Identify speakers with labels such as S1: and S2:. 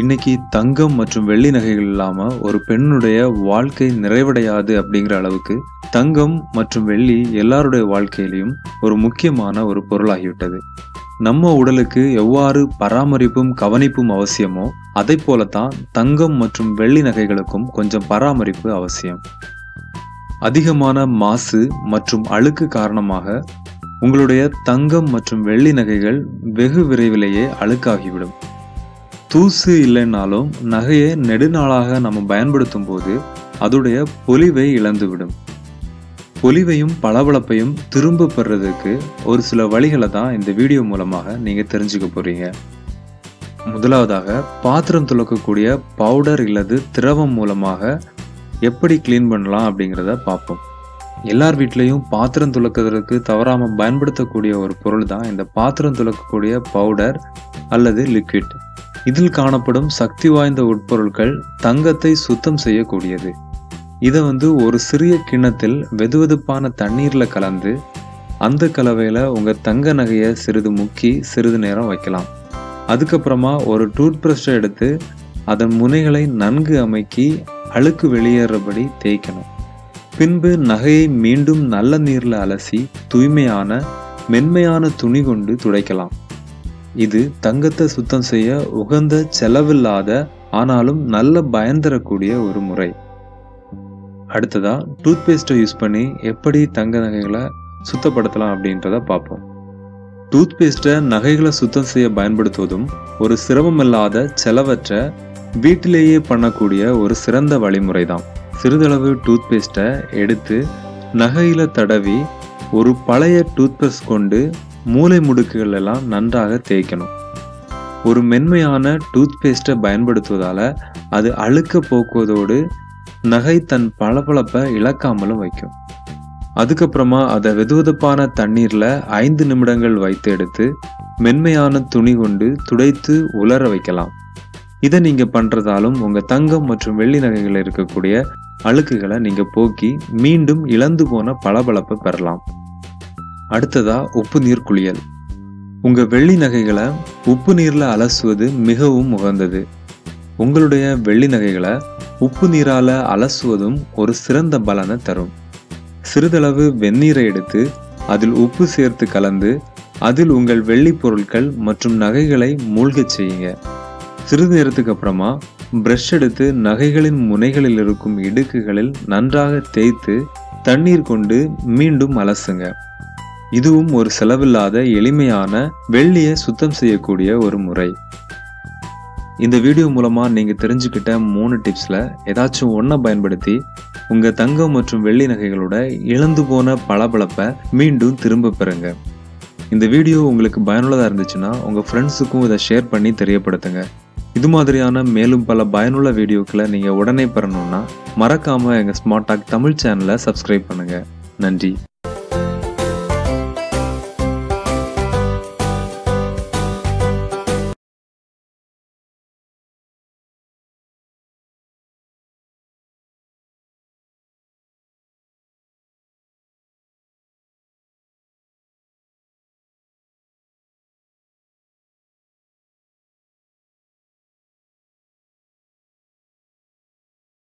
S1: இன்னைக்கு தங்கம் மற்றும் வெள்ளி நகைகள் இல்லாம ஒரு பெண்ணுடைய வாழ்க்கை நிறைவடையாது அப்படிங்கிற அளவுக்கு தங்கம் மற்றும் வெள்ளி எல்லாருடைய வாழ்க்கையிலையும் ஒரு முக்கியமான ஒரு பொருளாகிவிட்டது. நம்ம உடலுக்கு எவ்வாறு பராமரிப்பும் கவனிப்பும் அவசியமோ அதை போலத்தான் தங்கம் மற்றும் வெள்ளி நகைகளுக்கும் கொஞ்சம் பராமரிப்பு அவசியம். அதிகமான மாசு மற்றும் அழுக்கு காரணமாக உங்களுடைய தங்கம் மற்றும் வெள்ளி நகைகள் வெகு விரைவிலேயே அழுக்காகிவிடும். தூசு இல்லைன்னாலும் நகையை நெடுநாளாக நம்ம பயன்படுத்தும் போது அதோடைய பொலிவை இழந்துவிடும். பொலிவையும் பளபளப்பையும் திரும்ப பெறதுக்கு ஒரு சில வழிகளை தான் இந்த வீடியோ மூலமாக நீங்கள் தெரிஞ்சுக்க போறீங்க. முதலாவதாக பாத்திரம் துளக்கக்கூடிய பவுடர் இல்லது திரவம் மூலமாக எப்படி க்ளீன் பண்ணலாம் அப்படிங்கிறத பார்ப்போம். எல்லார் வீட்லேயும் பாத்திரம் துளக்கிறதுக்கு தவறாமல் பயன்படுத்தக்கூடிய ஒரு பொருள் தான் இந்த பாத்திரம் துளக்கக்கூடிய பவுடர் அல்லது லிக்விட் இதில் காணப்படும் சக்தி வாய்ந்த உட்பொருட்கள் தங்கத்தை சுத்தம் செய்யக்கூடியது. இதை வந்து ஒரு சிறிய கிண்ணத்தில் வெதுவெதுப்பான தண்ணீரில் கலந்து அந்த கலவையில் உங்கள் தங்க நகையை சிறிது முக்கி சிறிது நேரம் வைக்கலாம். அதுக்கப்புறமா ஒரு டூத் பிரஷை எடுத்து அதன் முனைகளை நன்கு அமைக்கி அழுக்கு வெளியேறபடி தேய்க்கணும். பின்பு நகையை மீண்டும் நல்ல நீரில் அலசி தூய்மையான மென்மையான துணி கொண்டு துடைக்கலாம். இது தங்கத்தை சுத்தம் செய்ய உகந்த செலவில்லாத ஆனாலும் நல்ல பயன்தரக்கூடிய ஒரு முறை. அடுத்ததா டூத் பேஸ்ட்டை யூஸ் பண்ணி எப்படி தங்க நகைகளை சுத்தப்படுத்தலாம் அப்படின்றத பார்ப்போம். டூத் பேஸ்ட்டை நகைகளை சுத்தம் செய்ய பயன்படுத்துவதும் ஒரு சிரமமில்லாத செலவற்ற வீட்டிலேயே பண்ணக்கூடிய ஒரு சிறந்த வழிமுறை தான் சிறிதளவு டூத் பேஸ்ட்டை எடுத்து நகையில தடவி ஒரு பழைய டூத்பேஸ்ட் கொண்டு மூளை முடுக்குகள் எல்லாம் நன்றாக தேய்க்கணும். ஒரு மென்மையான டூத் பேஸ்ட்டை பயன்படுத்துவதால் அது அழுக்க போக்குவதோடு நகை தன் பளபளப்பை இழக்காமலும் வைக்கும். அதுக்கப்புறமா அதை வெதுவெதுப்பான தண்ணீரில் ஐந்து நிமிடங்கள் வைத்து எடுத்து மென்மையான துணி கொண்டு துடைத்து உலர வைக்கலாம். இதை நீங்கள் பண்ணுறதாலும் உங்கள் தங்கம் மற்றும் வெள்ளி நகைகளில் இருக்கக்கூடிய அழுக்குகளை நீங்கள் போக்கி மீண்டும் இழந்து போன பளபளப்பை பெறலாம். அடுத்ததா உப்பு நீர் குளியல். உங்க வெள்ளி நகைகளை உப்பு நீர்ல அலசுவது மிகவும் உகந்தது. உங்களுடைய வெள்ளி நகைகளை உப்பு நீரால அலசுவதும் ஒரு சிறந்த பலனை தரும். சிறிதளவு வெந்நீரை எடுத்து அதில் உப்பு சேர்த்து கலந்து அதில் உங்கள் வெள்ளி பொருட்கள் மற்றும் நகைகளை மூழ்கச் செய்யுங்க. சிறிது நேரத்துக்கு அப்புறமா பிரஷ் எடுத்து நகைகளின் முனைகளில் இருக்கும் இடுக்குகளில் நன்றாக தேய்த்து தண்ணீர் கொண்டு மீண்டும் அலசுங்க. இதுவும் ஒரு செலவில்லாத எளிமையான வெள்ளியை சுத்தம் செய்யக்கூடிய ஒரு முறை. இந்த வீடியோ மூலமா நீங்க தெரிஞ்சுக்கிட்ட மூணு டிப்ஸ்ல ஏதாச்சும் ஒன்றை பயன்படுத்தி உங்க தங்கம் மற்றும் வெள்ளி நகைகளோட இழந்து போன பளபளப்பை மீண்டும் திரும்ப பெறுங்க. இந்த வீடியோ உங்களுக்கு பயனுள்ளதா இருந்துச்சுன்னா உங்க ஃப்ரெண்ட்ஸுக்கும் இதை ஷேர் பண்ணி தெரியப்படுத்துங்க. இது மாதிரியான மேலும் பல பயனுள்ள வீடியோக்களை நீங்க உடனே பெறணும்னா மறக்காம எங்க ஸ்மார்ட் டாக் தமிழ் சேனலை சப்ஸ்கிரைப் பண்ணுங்க. நன்றி.